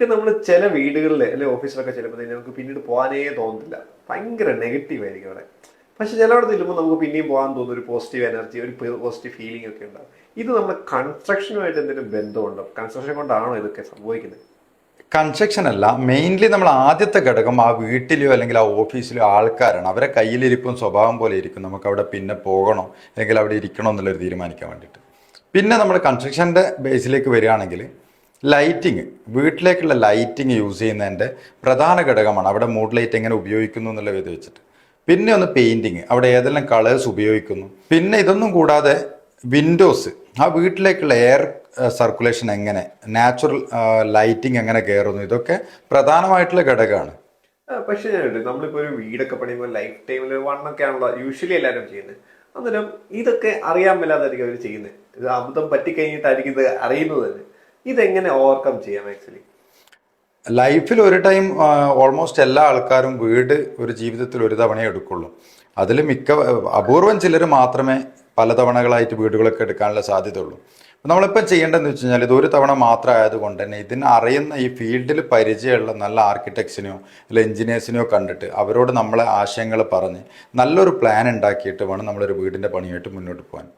ഇത് നമ്മൾ ചില വീടുകളിൽ അല്ലെ ഓഫീസിലൊക്കെ ചെല്ലുമ്പോൾ നമുക്ക് പിന്നീട് പോകാനേ തോന്നുന്നില്ല ഭയങ്കര നെഗറ്റീവ് ആയിരിക്കും അവിടെ. പക്ഷെ ചിലവിടെ ചെല്ലുമ്പോൾ നമുക്ക് പിന്നെയും പോകാൻ തോന്നുന്ന ഒരു പോസിറ്റീവ് എനർജി ഒരു പോസിറ്റീവ് ഫീലിംഗ് ഒക്കെ ഉണ്ടാവും. ഇത് നമ്മൾ കൺസ്ട്രക്ഷനുമായിട്ട് എന്തെങ്കിലും ബന്ധമുണ്ടോ? കൺസ്ട്രക്ഷൻ കൊണ്ടാണോ ഇതൊക്കെ സംഭവിക്കുന്നത് കൺസ്ട്രക്ഷൻ അല്ല മെയിൻലി നമ്മൾ ആദ്യത്തെ ഘടകം ആ വീട്ടിലെയോ അല്ലെങ്കിൽ ആ ഓഫീസിലെയോ ആൾക്കാരാണ്. അവരെ കയ്യിലിരിക്കും സ്വഭാവം പോലെ ഇരിക്കും. നമുക്ക് അവിടെ പിന്നെ പോകണോ? അല്ലെങ്കിൽ അവിടെ ഇരിക്കണോ എന്നുള്ളൊരു തീരുമാനിക്കാൻ വേണ്ടിയിട്ട്. പിന്നെ നമ്മൾ കൺസ്ട്രക്ഷന്റെ ബേസിലേക്ക് വരികയാണെങ്കിൽ ലൈറ്റിങ് വീട്ടിലേക്കുള്ള ലൈറ്റിങ് യൂസ് ചെയ്യുന്നതിന്റെ പ്രധാന ഘടകമാണ് അവിടെ മൂഡ് ലൈറ്റ് എങ്ങനെ ഉപയോഗിക്കുന്നു എന്നുള്ള ഇത് വെച്ചിട്ട്. പിന്നെ ഒന്ന് പെയിന്റിങ് അവിടെ ഏതെല്ലാം കളേഴ്സ് ഉപയോഗിക്കുന്നു. പിന്നെ ഇതൊന്നും കൂടാതെ വിൻഡോസ് ആ വീട്ടിലേക്കുള്ള എയർ സർക്കുലേഷൻ എങ്ങനെ നാച്ചുറൽ ലൈറ്റിംഗ് എങ്ങനെ കയറുന്നു ഇതൊക്കെ പ്രധാനമായിട്ടുള്ള ഘടകമാണ്. പക്ഷേ നമ്മളിപ്പോൾ ഒരു വീടൊക്കെ പണിയുമ്പോൾ ലൈഫ് ടൈമിൽ വണ്ണൊക്കെ ആണല്ലോ യൂഷ്വലി എല്ലാവരും ചെയ്യുന്നത്. അന്നേരം ഇതൊക്കെ അറിയാൻ മേലാതായിരിക്കും അവർ ചെയ്യുന്നത്. അബദ്ധം പറ്റിക്കഴിഞ്ഞിട്ടായിരിക്കും ഇത് അറിയുന്നത് തന്നെ. ഇതെങ്ങനെ ഓവർകം ചെയ്യാം ആക്ച്വലി ലൈഫിൽ ഒരു ടൈം ഓൾമോസ്റ്റ് എല്ലാ ആൾക്കാരും വീട് ഒരു ജീവിതത്തിൽ ഒരു തവണ എടുക്കുള്ളൂ. അതിൽ മിക്ക അപൂർവം ചിലർ മാത്രമേ പല തവണകളായിട്ട് വീടുകളൊക്കെ എടുക്കാനുള്ള സാധ്യത ഉള്ളൂ അപ്പോൾ നമ്മളിപ്പോൾ ചെയ്യേണ്ടതെന്ന് വെച്ച് കഴിഞ്ഞാൽ ഇത് ഒരു തവണ മാത്രം ആയതുകൊണ്ട് തന്നെ ഇതിന് അറിയുന്ന ഈ ഫീൽഡിൽ പരിചയമുള്ള നല്ല ആർക്കിടെക്ട്സിനെയോ അല്ല എഞ്ചിനീയേഴ്സിനെയോ കണ്ടിട്ട് അവരോട് നമ്മളെ ആശയങ്ങൾ പറഞ്ഞ് നല്ലൊരു പ്ലാൻ ഉണ്ടാക്കിയിട്ട് വേണം നമ്മളൊരു വീടിന്റെ പണിയായിട്ട് മുന്നോട്ട് പോകാൻ.